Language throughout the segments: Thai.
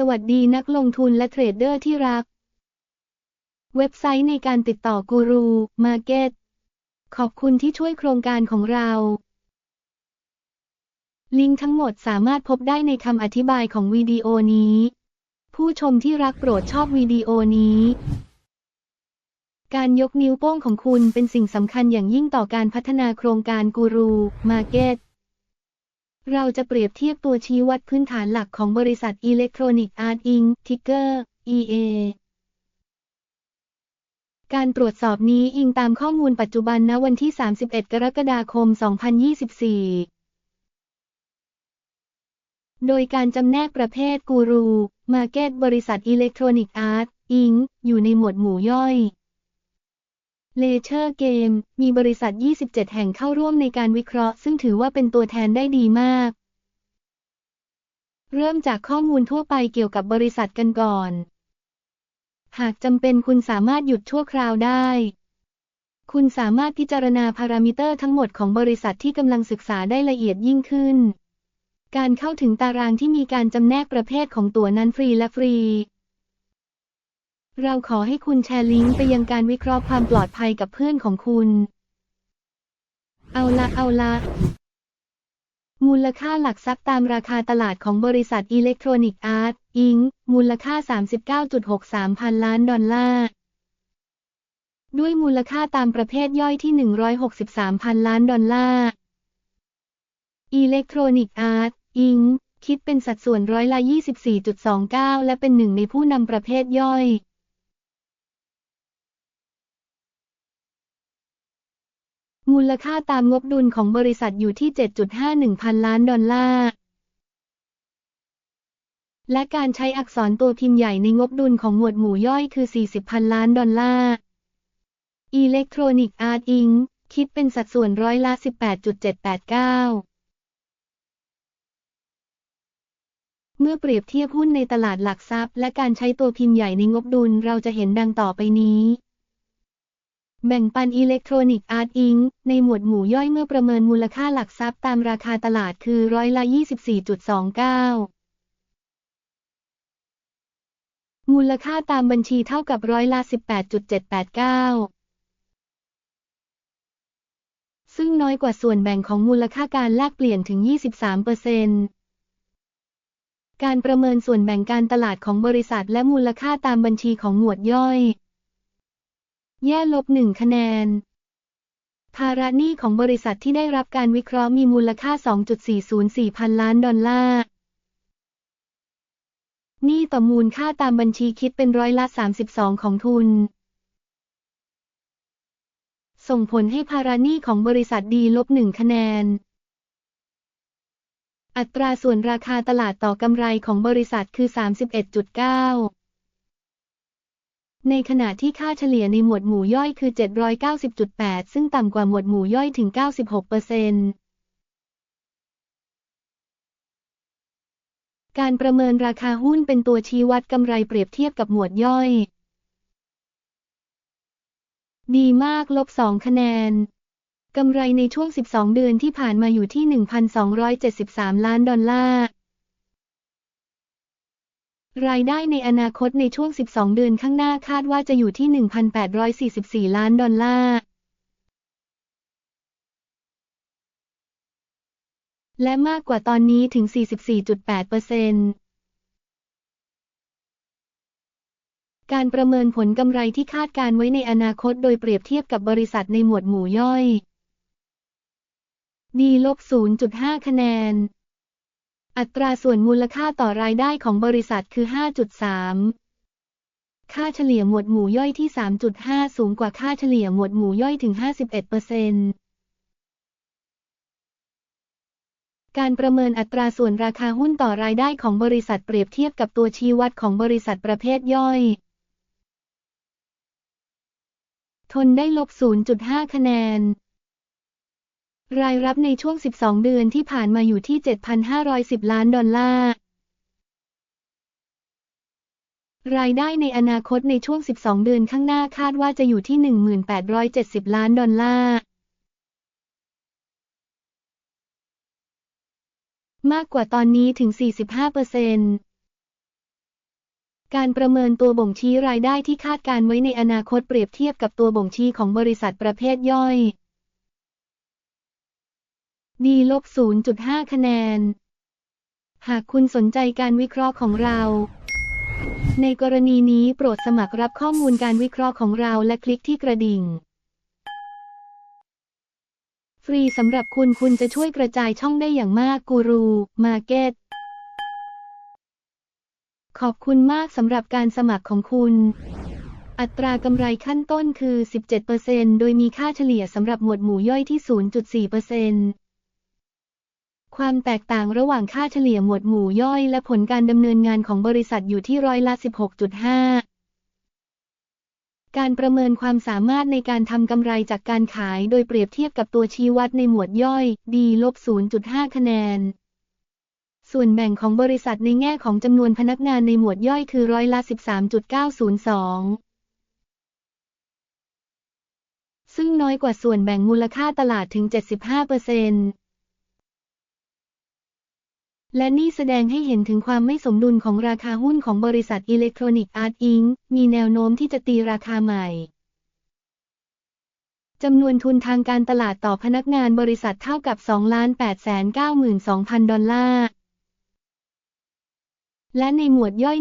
สวัสดีนักลงทุนและเทรดเดอร์ที่รัก เว็บไซต์ในการติดต่อกูรูมาร์เก็ตขอบคุณที่ช่วยโครงการของเรา ลิงก์ทั้งหมดสามารถพบได้ในคำอธิบายของวิดีโอนี้ ผู้ชมที่รักโปรดชอบวิดีโอนี้ การยกนิ้วโป้งของคุณเป็นสิ่งสำคัญอย่างยิ่งต่อการพัฒนาโครงการกูรูมาร์เก็ต เราจะเปรียบเทียบตัวชี้วัดพื้นฐานหลักของบริษัทอิเล็กทรอนิกส์อาร์ตอิงทิกเกอร์ EA การตรวจสอบนี้อิงตามข้อมูลปัจจุบันณวันที่ 31 กรกฎาคม 2024 โดยการจำแนกประเภทกูรู มาเก็ตบริษัทอิเล็กทรอนิกส์อาร์ตอิงอยู่ในหมวดหมู่ย่อย เลเชอร์เกม มีบริษัท 27 แห่งเข้าร่วมในการวิเคราะห์ ซึ่งถือว่าเป็นตัวแทนได้ดีมาก เริ่มจากข้อมูลทั่วไปเกี่ยวกับบริษัทกันก่อน หากจำเป็นคุณสามารถหยุดชั่วคราวได้ คุณสามารถพิจารณาพารามิเตอร์ทั้งหมดของบริษัทที่กำลังศึกษาได้ละเอียดยิ่งขึ้น การเข้าถึงตารางที่มีการจำแนกประเภทของตั๋วนั้นฟรีและฟรี เราขอให้คุณแชร์ลิงก์ไปยังการวิเคราะห์ความปลอดภัยกับเพื่อนของคุณ เอาละเอาละมูลค่าหลักทรัพย์ตามราคาตลาดของบริษัทอิเล็กทรอนิกส์อาร์ตอิงมูลค่า 39.63 พันล้านดอลลาร์ ด้วยมูลค่าตามประเภทย่อยที่ 163 พันล้านดอลลาร์ อิเล็กทรอนิกส์อาร์ตอิงคิดเป็นสัดส่วนร้อยละ 24.29 และเป็นหนึ่งในผู้นำประเภทย่อย มูลค่าตามงบดุลของบริษัทอยู่ที่ 7.51 พันล้านดอลลาร์ และการใช้อักษรตัวพิมพ์ใหญ่ในงบดุลของหมวดหมู่ย่อยคือ 40 พันล้านดอลลาร์ อิเล็กทรอนิกส์อาร์ตอิงคิดเป็นสัดส่วนร้อยละ 18.789เมื่อเปรียบเทียบหุ้นในตลาดหลักทรัพย์ และการใช้ตัวพิมพ์ใหญ่ในงบดุลเราจะเห็นดังต่อไปนี้ แบ่งปันอิเล็กทรอนิกส์อาร์ตอิงในหมวดหมู่ย่อยเมื่อประเมินมูลค่าหลักทรัพย์ตามราคาตลาดคือร้อยละ 24.29มูลค่าตามบัญชีเท่ากับร้อยละ 18.789 ซึ่งน้อยกว่าส่วนแบ่งของมูลค่าการแลกเปลี่ยนถึง 23%การประเมินส่วนแบ่งการตลาดของบริษัทและมูลค่าตามบัญชีของหมวดย่อย แย่ลบหนึ่งคะแนน ภาระหนี้ของบริษัทที่ได้รับการวิเคราะห์มีมูลค่า 2.404 พันล้านดอลลาร์หนี้ต่อมูลค่าตามบัญชีคิดเป็นร้อยละ 32 ของทุน ส่งผลให้ภาระหนี้ของบริษัทดีลบหนึ่งคะแนน อัตราส่วนราคาตลาดต่อกำไรของบริษัทคือ 31.9 ในขณะที่ค่าเฉลี่ยในหมวดหมู่ย่อยคือ 790.8 ซึ่งต่ำกว่าหมวดหมู่ย่อยถึง 96%การประเมินราคาหุ้นเป็นตัวชี้วัดกำไรเปรียบเทียบกับหมวดย่อย ดีมากลบ 2 คะแนน กำไรในช่วง 12 เดือนที่ผ่านมาอยู่ที่ 1,273 ล้านดอลลาร์ รายได้ในอนาคตในช่วง 12 เดือนข้างหน้าคาดว่าจะอยู่ที่ 1,844 ล้านดอลลาร์ และมากกว่าตอนนี้ถึง 44.8%การประเมินผลกำไรที่คาดการไว้ในอนาคตโดยเปรียบเทียบกับบริษัทในหมวดหมู่ย่อยดีลบ0.5 คะแนน อัตราส่วนมูลค่าต่อรายได้ของบริษัทคือ 5.3 ค่าเฉลี่ยหมวดหมู่ย่อยที่ 3.5 สูงกว่าค่าเฉลี่ยหมวดหมู่ย่อยถึง 51%การประเมินอัตราส่วนราคาหุ้นต่อรายได้ของบริษัทเปรียบเทียบกับตัวชี้วัดของบริษัทประเภทย่อย ทนได้ลบ 0.5 คะแนน รายรับในช่วง 12 เดือนที่ผ่านมาอยู่ที่ 7,510 ล้านดอลลาร์ รายได้ในอนาคตในช่วง 12 เดือนข้างหน้าคาดว่าจะอยู่ที่ 1,870 ล้านดอลลาร์ มากกว่าตอนนี้ถึง 45%การประเมินตัวบ่งชี้รายได้ที่คาดการไว้ในอนาคตเปรียบเทียบกับตัวบ่งชี้ของบริษัทประเภทย่อย ดีลบ 0.5 คะแนน หากคุณสนใจการวิเคราะห์ของเรา ในกรณีนี้โปรดสมัครรับข้อมูลการวิเคราะห์ของเราและคลิกที่กระดิ่ง ฟรีสำหรับคุณคุณจะช่วยกระจายช่องได้อย่างมากกูรูมาเก็ตขอบคุณมากสำหรับการสมัครของคุณ อัตรากำไรขั้นต้นคือ 17%โดยมีค่าเฉลี่ยสำหรับหมวดหมู่ย่อยที่ 0.4% ความแตกต่างระหว่างค่าเฉลี่ยหมวดหมู่ย่อยและผลการดำเนินงานของบริษัทอยู่ที่ร้อยละ 16.5 การประเมินความสามารถในการทำกำไรจากการขายโดยเปรียบเทียบกับตัวชี้วัดในหมวดย่อยดีลบ 0.5 คะแนน ส่วนแบ่งของบริษัทในแง่ของจำนวนพนักงานในหมวดย่อยคือร้อยละ 13.902ซึ่งน้อยกว่าส่วนแบ่งมูลค่าตลาดถึง 75%เปอร์เซ็นต์ และนี่แสดงให้เห็นถึงความไม่สมดุลของราคาหุ้นของบริษัทอิเล็กทรอนิกส์อาร์ตอิงมีแนวโน้มที่จะตีราคาใหม่จำนวนทุนทางการตลาดต่อพนักงานบริษัทเท่ากับ 2,892,000 ดอลลาร์ และในหมวดย่อย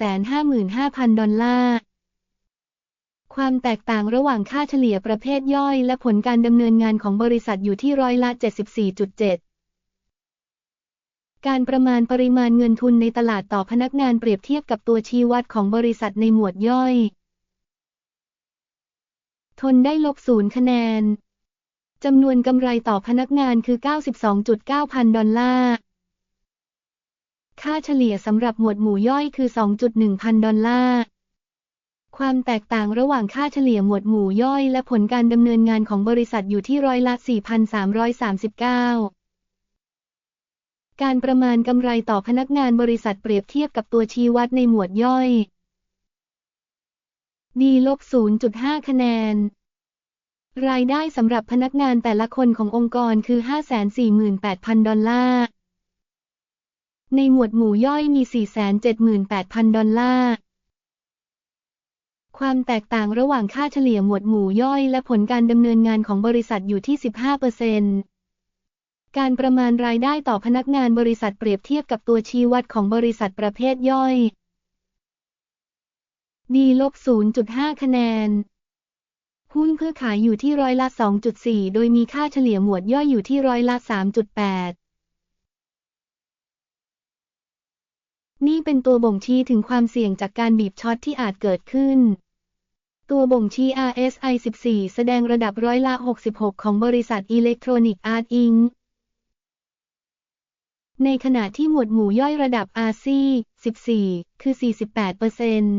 1,655,000 ดอลลาร์ ความแตกต่างระหว่างค่าเฉลี่ยประเภทย่อยและผลการดำเนินงานของบริษัทอยู่ที่ร้อยละ 74.7 การประมาณปริมาณเงินทุนในตลาดต่อพนักงานเปรียบเทียบกับตัวชี้วัดของบริษัทในหมวดย่อย ทนได้ลบศูนย์คะแนน จำนวนกำไรต่อพนักงานคือ 92.9 พันดอลลาร์ ค่าเฉลี่ยสำหรับหมวดหมู่ย่อยคือ 2.1 พันดอลลาร์ ความแตกต่างระหว่างค่าเฉลี่ยหมวดหมู่ย่อย และผลการดำเนินงานของบริษัทอยู่ที่ร้อยละ 4,339 การประมาณกำไรต่อพนักงานบริษัทเปรียบเทียบกับตัวชี้วัดในหมวดย่อยดีลบ 0.5 คะแนน รายได้สำหรับพนักงานแต่ละคนขององค์กรคือ 548,000 ดอลลาร์ ในหมวดหมู่ย่อยมี 478,000 ดอลลาร์ ความแตกต่างระหว่างค่าเฉลี่ยหมวดหมู่ย่อยและผลการดำเนินงานของบริษัทอยู่ที่ 15%เปอร์เซ็นต์ การประมาณรายได้ต่อพนักงานบริษัทเปรียบเทียบกับตัวชี้วัดของบริษัทประเภทย่อยดีลบ0.5 คะแนน หุ้นเพื่อขายอยู่ที่ร้อยละ 2.4 โดยมีค่าเฉลี่ยหมวดย่อยอยู่ที่ร้อยละ 3.8 นี่เป็นตัวบ่งชี้ถึงความเสี่ยงจากการบีบช็อตที่อาจเกิดขึ้น ตัวบ่งชี้ RSI 14 แสดงระดับร้อยละ 66 ของบริษัทอิเล็กทรอนิกส์อาร์ตอิง ในขณะที่หมวดหมู่ย่อยระดับอาซี14 คือ 48เปอร์เซนต์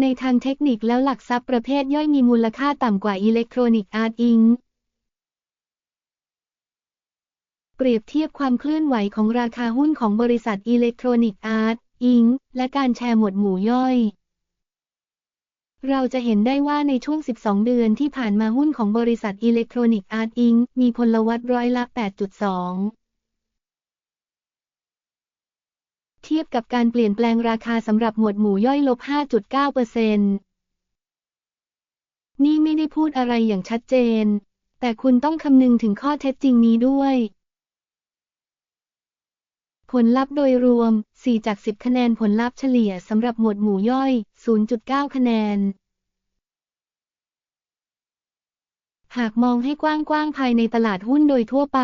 ในทางเทคนิคแล้วหลักทรัพย์ประเภทย่อยมีมูลค่าต่ำกว่าอิเล็กทรอนิกส์อาร์ตอิงเปรียบเทียบความเคลื่อนไหวของราคาหุ้นของบริษัทอิเล็กทรอนิกส์อาร์ตอิงและการแชร์หมวดหมู่ย่อย เราจะเห็นได้ว่าในช่วง 12 เดือนที่ผ่านมาหุ้นของบริษัทอิเล็กทรอนิกส์อาร์ตอิงมีพลวัตร้อยละ 8.2เทียบกับการเปลี่ยนแปลงราคาสำหรับหมวดหมู่ย่อยลบ 5.9%เอร์เซนนี่ไม่ได้พูดอะไรอย่างชัดเจน แต่คุณต้องคำนึงถึงข้อเท็จจริงนี้ด้วย ผลลัพธ์โดยรวม 4 จาก 10 คะแนนผลลัพธ์เฉลี่ยสำหรับหมวดหมู่ย่อย 0.9 คะแนน หากมองให้กว้างๆภายในตลาดหุ้นโดยทั่วไป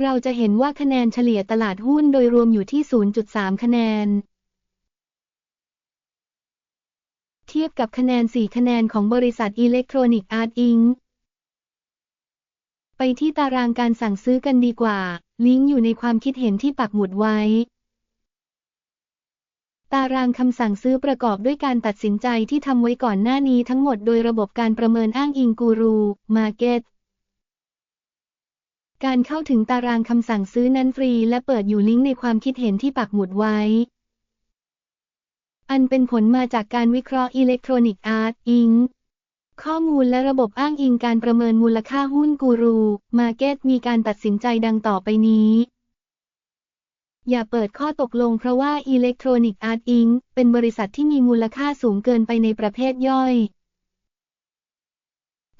เราจะเห็นว่าคะแนนเฉลี่ยตลาดหุ้นโดยรวมอยู่ที่ 0.3 คะแนน เทียบกับคะแนน 4 คะแนนของบริษัทอิเล็กทรอนิกส์อาร์ตอิง ไปที่ตารางการสั่งซื้อกันดีกว่า ลิงก์อยู่ในความคิดเห็นที่ปักหมุดไว้ ตารางคำสั่งซื้อประกอบด้วยการตัดสินใจที่ทำไว้ก่อนหน้านี้ทั้งหมดโดยระบบการประเมินอ้างอิงกูรู มาเก็ตการเข้าถึงตารางคำสั่งซื้อนั้นฟรี และเปิดอยู่ลิงก์ในความคิดเห็นที่ปักหมุดไว้ อันเป็นผลมาจากการวิเคราะห์อิเล็กทรอนิกส์อาร์ตอิง ข้อมูลและระบบอ้างอิงการประเมินมูลค่าหุ้นกูรูมาเก็ตมีการตัดสินใจดังต่อไปนี้ อย่าเปิดข้อตกลงเพราะว่า Electronic Art Inc. เป็นบริษัทที่มีมูลค่าสูงเกินไปในประเภทย่อย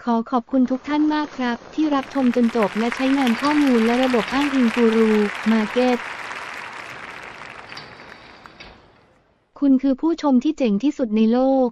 ขอขอบคุณทุกท่านมากครับ ที่รับชมจนจบและใช้งานข้อมูลและระบบอ้างอิงกูรูมาเก็ตคุณคือผู้ชมที่เจ๋งที่สุดในโลก